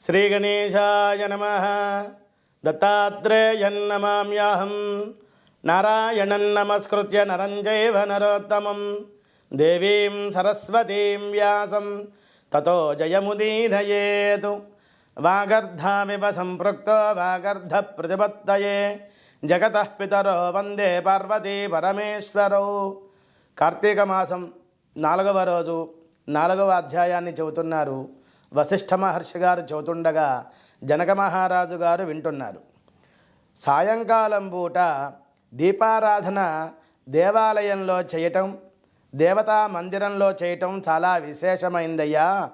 శ్రీగణేశాయ నమ. దత్తాత్రేయన్నమామ్యాహం నారాయణం నమస్కృత్య నరంజైవ నరోత్తమం. దేవీం సరస్వతీం వ్యాసం. తతో జయముదీరయేతు వాగర్ధామివ సంపృక్తో వాగర్ధ ప్రతిపత్తయే. జగత పితరో వందే పార్వతీ పరమేశ్వరౌ. కార్తీక మాసం నాలుగవ రోజు నాలుగవ అధ్యాయాన్ని చెబుతున్నారు. వశిష్ఠ మహర్షి గారు చెబుతుండగా జనక మహారాజు గారు వింటున్నారు. సాయంకాలం పూట దీపారాధన దేవాలయంలో చేయటం దేవతా మందిరంలో చేయటం చాలా విశేషమైందయ్యా.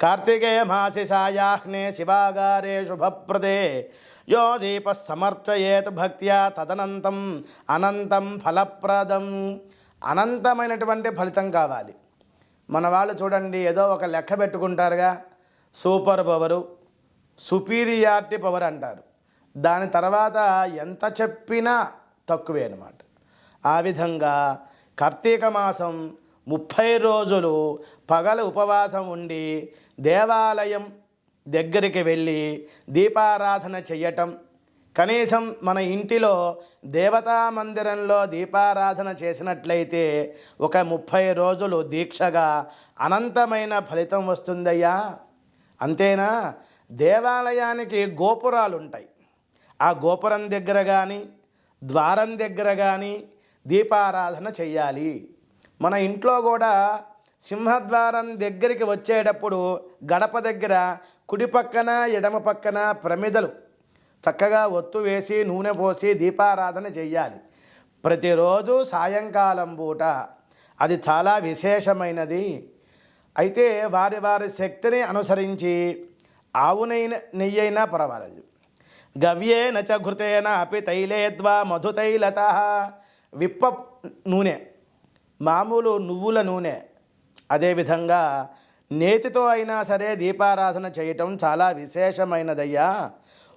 కార్తికేయ మాసి సాయాహ్నే శివాగారే శుభప్రదే. యో దీప సమర్చయేత్ భక్త్యా తదనంతం అనంతం ఫలప్రదం. అనంతమైనటువంటి ఫలితం కావాలి. మన వాళ్ళు చూడండి ఏదో ఒక లెక్క పెట్టుకుంటారుగా. సూపర్ పవరు సుపీరియారిటీ పవర్ అంటారు. దాని తర్వాత ఎంత చెప్పినా తక్కువే అనమాట ఆ విధంగా కార్తీక మాసం ముప్పై రోజులు పగల ఉపవాసం ఉండి దేవాలయం దగ్గరికి వెళ్ళి దీపారాధన చెయ్యటం. కనీసం మన ఇంటిలో దేవతా మందిరంలో దీపారాధన చేసినట్లయితే ఒక ముప్పై రోజులు దీక్షగా అనంతమైన ఫలితం వస్తుందయ్యా. అంతేనా? దేవాలయానికి గోపురాలు ఉంటాయి ఆ గోపురం దగ్గర కానీ ద్వారం దగ్గర కానీ దీపారాధన చెయ్యాలి. మన ఇంట్లో కూడా సింహద్వారం దగ్గరికి వచ్చేటప్పుడు గడప దగ్గర కుడి పక్కన ఎడమ పక్కన ప్రమిదలు. చక్కగా ఒత్తు వేసి నూనె పోసి దీపారాధన చెయ్యాలి. ప్రతిరోజు సాయంకాలం పూట. అది చాలా విశేషమైనది. అయితే వారి వారి శక్తిని అనుసరించి ఆవునైన నెయ్యైనా అయినా పర్వాలేదు. గవ్యేన చ ఘృతేన అపి తైలేద్వా మధుతైలత. విప్ప నూనె మామూలు నువ్వుల నూనె. అదేవిధంగా నేతితో అయినా సరే దీపారాధన చేయటం చాలా విశేషమైనదయ్యా.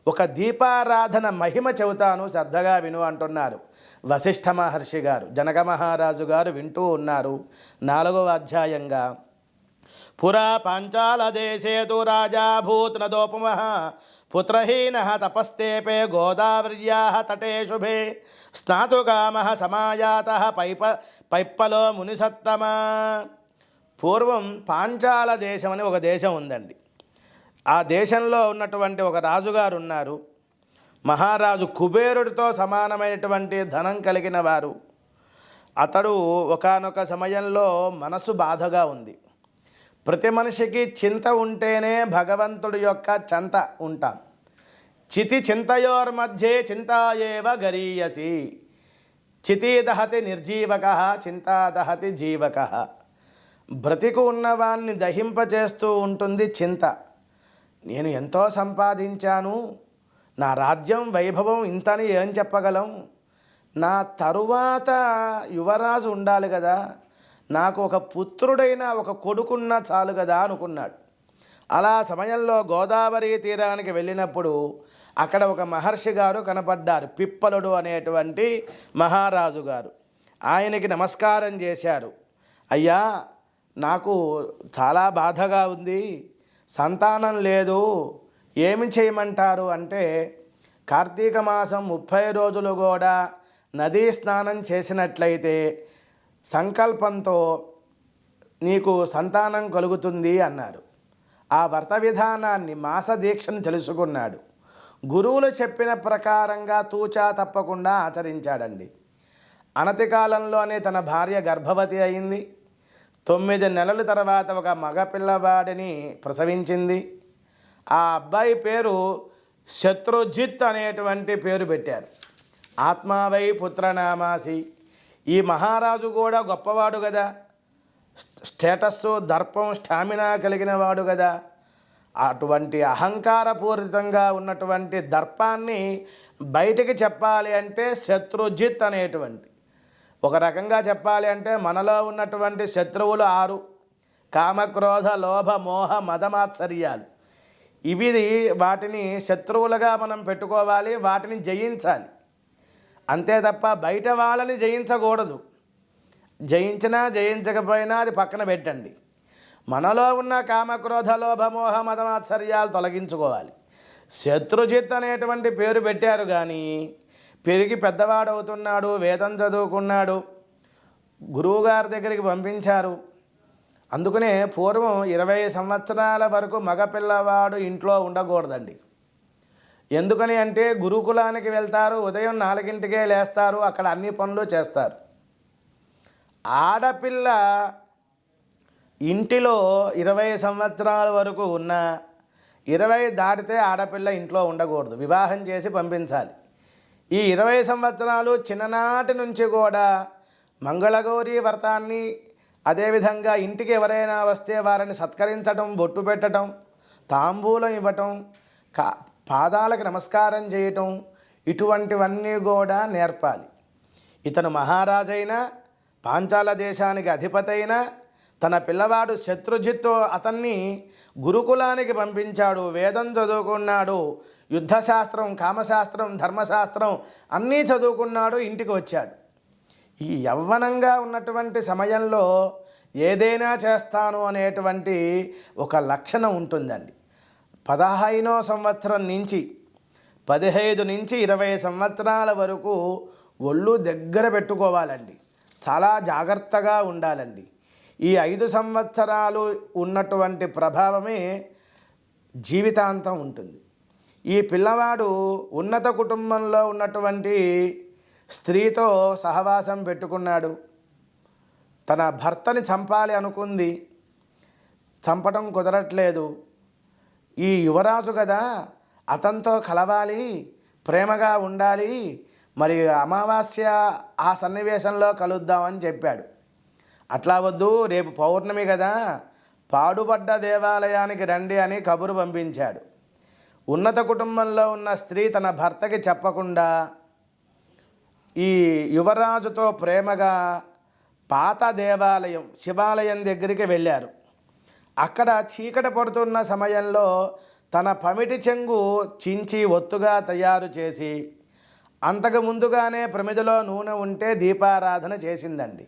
ఒక దీపారాధన మహిమ చెబుతాను శ్రద్ధగా విను అంటున్నారు వశిష్ఠ మహర్షి గారు. జనక మహారాజు గారు వింటూ ఉన్నారు నాలుగవ అధ్యాయంగా. పురా పాంచాల దేశేతు తు రాజా పుత్రహీన తపస్తేపే గోదావర్యా తటే శుభే. స్నాతుకామ సమాయాత పైప పైప్పలో మునిసత్తమ. పూర్వం పాంచాల దేశం అని ఒక దేశం ఉందండి. ఆ దేశంలో ఉన్నటువంటి ఒక రాజుగారు ఉన్నారు మహారాజు కుబేరుడితో సమానమైనటువంటి ధనం కలిగిన వారు. అతడు ఒకానొక సమయంలో మనసు బాధగా ఉంది. ప్రతి మనిషికి చింత ఉంటేనే భగవంతుడి యొక్క చంత ఉంటాం. చితి చింతయోర్మధ్యే చింతాయేవ గరీయసి. చితి దహతి నిర్జీవక చింతా దహతి జీవక. బ్రతికు ఉన్నవాన్ని దహింపచేస్తూ ఉంటుంది చింత. నేను ఎంతో సంపాదించాను. నా రాజ్యం వైభవం ఇంతని ఏం చెప్పగలం? నా తరువాత యువరాజు ఉండాలి కదా. నాకు ఒక పుత్రుడైన ఒక కొడుకున్నా చాలు కదా అనుకున్నాడు. అలా సమయంలో గోదావరి తీరానికి వెళ్ళినప్పుడు అక్కడ ఒక మహర్షి గారు కనపడ్డారు పిప్పలుడు అనేటువంటి మహారాజు గారు. ఆయనకి నమస్కారం చేశారు. అయ్యా నాకు చాలా బాధగా ఉంది సంతానం లేదు ఏమి చేయమంటారు అంటే కార్తీక మాసం ముప్పై రోజులు కూడా నదీ స్నానం చేసినట్లయితే సంకల్పంతో నీకు సంతానం కలుగుతుంది అన్నారు. ఆ వ్రత విధానాన్ని మాస దీక్షను తెలుసుకున్నాడు. గురువులు చెప్పిన ప్రకారంగా తూచా తప్పకుండా ఆచరించాడండి. అనతి కాలంలోనే తన భార్య గర్భవతి అయింది. తొమ్మిది నెలల తర్వాత ఒక మగ పిల్లవాడిని ప్రసవించింది. ఆ అబ్బాయి పేరు శత్రుజిత్ అనేటువంటి పేరు పెట్టారు. ఆత్మావై పుత్రనామాసి ఈ మహారాజు కూడా గొప్పవాడు కదా స్టేటస్ దర్పం స్టామినా కలిగిన వాడు కదా అటువంటి అహంకారపూరితంగా ఉన్నటువంటి దర్పాన్ని బయటికి చెప్పాలి అంటే శత్రుజిత్ అనేటువంటి. ఒక రకంగా చెప్పాలి అంటే మనలో ఉన్నటువంటి శత్రువులు ఆరు. కామక్రోధ లోభ మోహ మదమాత్సర్యాలు ఇవి వాటిని శత్రువులుగా మనం పెట్టుకోవాలి వాటిని జయించాలి. అంతే తప్ప బయట వాళ్ళని జయించకూడదు. జయించినా జయించకపోయినా అది పక్కన పెట్టండి. మనలో ఉన్న కామక్రోధ లోభమోహ మతమాత్సర్యాలు తొలగించుకోవాలి. శత్రుజిత్ అనేటువంటి పేరు పెట్టారు కానీ పెరిగి పెద్దవాడవుతున్నాడు వేదం చదువుకున్నాడు గురువుగారి దగ్గరికి పంపించారు. అందుకనే పూర్వం ఇరవై సంవత్సరాల వరకు మగపిల్లవాడు ఇంట్లో ఉండకూడదండి. ఎందుకని అంటే గురుకులానికి వెళ్తారు ఉదయం నాలుగింటికే లేస్తారు అక్కడ అన్ని పనులు చేస్తారు. ఆడపిల్ల ఇంటిలో ఇరవై సంవత్సరాల వరకు ఉన్న ఇరవై దాటితే ఆడపిల్ల ఇంట్లో ఉండకూడదు వివాహం చేసి పంపించాలి. ఈ ఇరవై సంవత్సరాలు చిన్ననాటి నుంచి కూడా మంగళగౌరి వ్రతాన్ని అదేవిధంగా ఇంటికి ఎవరైనా వస్తే వారిని సత్కరించటం బొట్టు పెట్టడం తాంబూలం ఇవ్వటం కా పాదాలకు నమస్కారం చేయటం ఇటువంటివన్నీ కూడా నేర్పాలి. ఇతను మహారాజైనా పాంచాల దేశానికి అధిపతైనా తన పిల్లవాడు శత్రుజిత్తో అతన్ని గురుకులానికి పంపించాడు వేదం చదువుకున్నాడు యుద్ధశాస్త్రం కామశాస్త్రం ధర్మశాస్త్రం అన్నీ చదువుకున్నాడు ఇంటికి వచ్చాడు. ఈ యవ్వనంగా ఉన్నటువంటి సమయంలో ఏదైనా చేస్తాను అనేటువంటి ఒక లక్షణం ఉంటుందండి. పదహైనో సంవత్సరం నుంచి పదిహేను నుంచి ఇరవై సంవత్సరాల వరకు ఒళ్ళు దగ్గర పెట్టుకోవాలండి. చాలా జాగ్రత్తగా ఉండాలండి. ఈ ఐదు సంవత్సరాలు ఉన్నటువంటి ప్రభావమే జీవితాంతం ఉంటుంది. ఈ పిల్లవాడు ఉన్నత కుటుంబంలో ఉన్నటువంటి స్త్రీతో సహవాసం పెట్టుకున్నాడు. తన భర్తని చంపాలి అనుకుంది. చంపటం కుదరట్లేదు. ఈ యువరాజు కదా అతనితో కలవాలి ప్రేమగా ఉండాలి మరి అమావాస్య ఆ సన్నివేశంలో కలుద్దామని చెప్పాడు. అట్లా వద్దు రేపు పౌర్ణమి కదా పాడుపడ్డ దేవాలయానికి రండి అని కబురు పంపించాడు. ఉన్నత కుటుంబంలో ఉన్న స్త్రీ తన భర్తకి చెప్పకుండా ఈ యువరాజుతో ప్రేమగా పాత దేవాలయం శివాలయం దగ్గరికి వెళ్ళారు. అక్కడ చీకట పడుతున్న సమయంలో తన పమిటి చెంగు చించి ఒత్తుగా తయారు చేసి అంతకు ముందుగానే ప్రమిదిలో నూనె ఉంటే దీపారాధన చేసిందండి.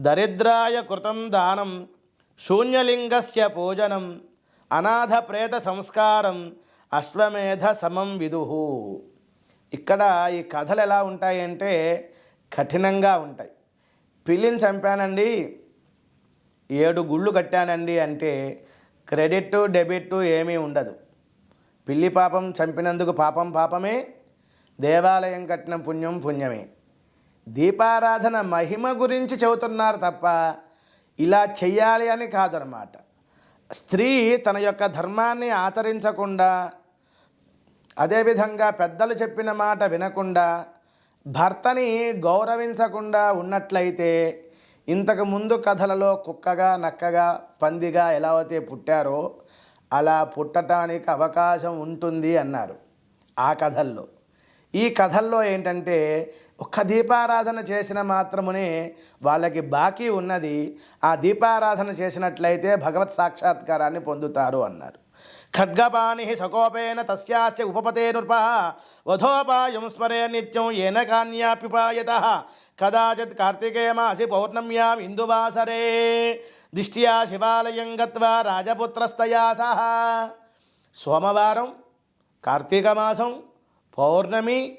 దరిద్రాయ కృతం దానం శూన్యలింగస్య పూజనం అనాథ ప్రేత సంస్కారం అశ్వమేధ సమం విదుహు. ఇక్కడ ఈ కథలు ఎలా ఉంటాయంటే కఠినంగా ఉంటాయి. పిల్లిని చంపానండి ఏడు గుళ్ళు కట్టానండి అంటే క్రెడిట్ డెబిట్ ఏమీ ఉండదు. పిల్లి పాపం చంపినందుకు పాపం పాపమే దేవాలయం కట్టిన పుణ్యం పుణ్యమే. దీపారాధన మహిమ గురించి చెబుతున్నారు తప్ప ఇలా చెయ్యాలి అని కాదనమాట స్త్రీ తన యొక్క ధర్మాన్ని ఆచరించకుండా అదేవిధంగా పెద్దలు చెప్పిన మాట వినకుండా భర్తని గౌరవించకుండా ఉన్నట్లయితే ఇంతకు ముందు కథలలో కుక్కగా నక్కగా పందిగా ఎలా అయితే పుట్టారో అలా పుట్టడానికి అవకాశం ఉంటుంది అన్నారు ఆ కథల్లో. ఈ కథల్లో ఏంటంటే ఒక్క దీపారాధన చేసిన మాత్రమునే వాళ్ళకి బాకీ ఉన్నది ఆ దీపారాధన చేసినట్లయితే భగవత్ సాక్షాత్కారాన్ని పొందుతారు అన్నారు. ఖడ్గపాణి సకోపేన తస్యాశ్చ ఉపపతే వధోపాయం స్మరే నిత్యం ఏన కాన్యాప్యుపాయత. కదాచిత్ కార్తికేయమాసి పౌర్ణమ్యాం ఇందువాసరే. దిష్ట్యా శివాలయం గత్వా రాజపుత్రస్తయా సహ. సోమవారం కార్తీక మాసం పౌర్ణమి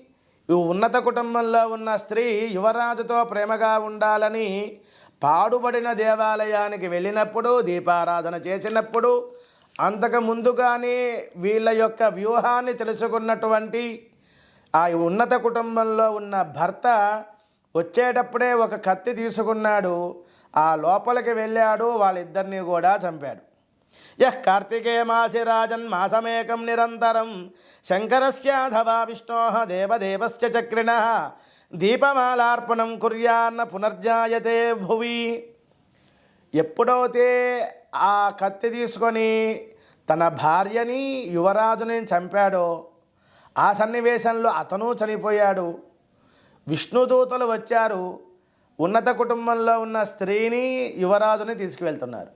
ఈ ఉన్నత కుటుంబంలో ఉన్న స్త్రీ యువరాజుతో ప్రేమగా ఉండాలని పాడుబడిన దేవాలయానికి వెళ్ళినప్పుడు దీపారాధన చేసినప్పుడు అంతకు ముందుగానే వీళ్ళ యొక్క వ్యూహాన్ని తెలుసుకున్నటువంటి ఆ ఉన్నత కుటుంబంలో ఉన్న భర్త వచ్చేటప్పుడే ఒక కత్తి తీసుకున్నాడు. ఆ లోపలికి వెళ్ళాడు. వాళ్ళిద్దరినీ కూడా చంపాడు. యహ్ కార్తికే మాసి రాజన్ మాసమేకం నిరంతరం. శంకరస్యాధవా విష్ణో దేవదేవశ్చ చక్రిణ. దీపమాలార్పణం కుర్యాన్న పునర్జాయతే భువి. ఎప్పుడైతే ఆ కత్తి తీసుకొని తన భార్యని యువరాజుని చంపాడో ఆ సన్నివేశంలో అతను చనిపోయాడు. విష్ణుదూతలు వచ్చారు. ఉన్నత కుటుంబంలో ఉన్న స్త్రీని యువరాజుని తీసుకువెళ్తున్నారు.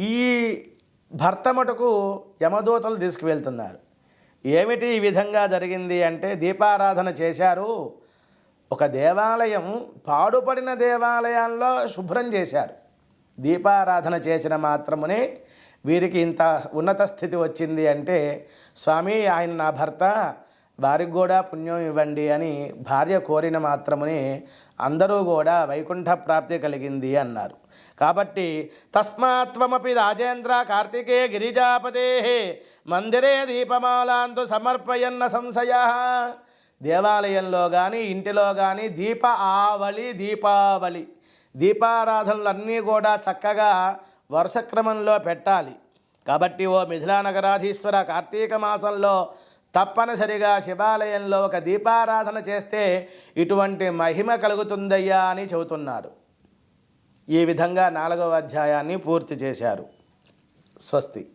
ఈ భర్త మటుకు యమదూతలు తీసుకువెళ్తున్నారు. ఏమిటి ఈ విధంగా జరిగింది అంటే దీపారాధన చేశారు. ఒక దేవాలయం పాడుపడిన దేవాలయాల్లో శుభ్రం చేశారు. దీపారాధన చేసిన మాత్రమునే వీరికి ఇంత ఉన్నత స్థితి వచ్చింది అంటే స్వామి ఆయన నా భర్త వారికి కూడా పుణ్యం ఇవ్వండి అని భార్య కోరిన మాత్రమునే అందరూ కూడా వైకుంఠ ప్రాప్తి కలిగింది అన్నారు. కాబట్టి తస్మాత్వమపి రాజేంద్ర కార్తికే గిరిజాపతే మందిరే దీపమాలాంతు సమర్పయన్న సంశయ. దేవాలయంలో కానీ ఇంటిలో కానీ దీప ఆవళి దీపావళి. దీపారాధనలన్నీ కూడా చక్కగా వరుస క్రమంలో పెట్టాలి. కాబట్టి ఓ మిథిలానగరాధీశ్వర కార్తీక మాసంలో తప్పనిసరిగా శివాలయంలో ఒక దీపారాధన చేస్తే ఇటువంటి మహిమ కలుగుతుందయ్యా అని చెబుతున్నారు. ఈ విధంగా నాలుగవ అధ్యాయాన్ని పూర్తి చేశారు. స్వస్తి.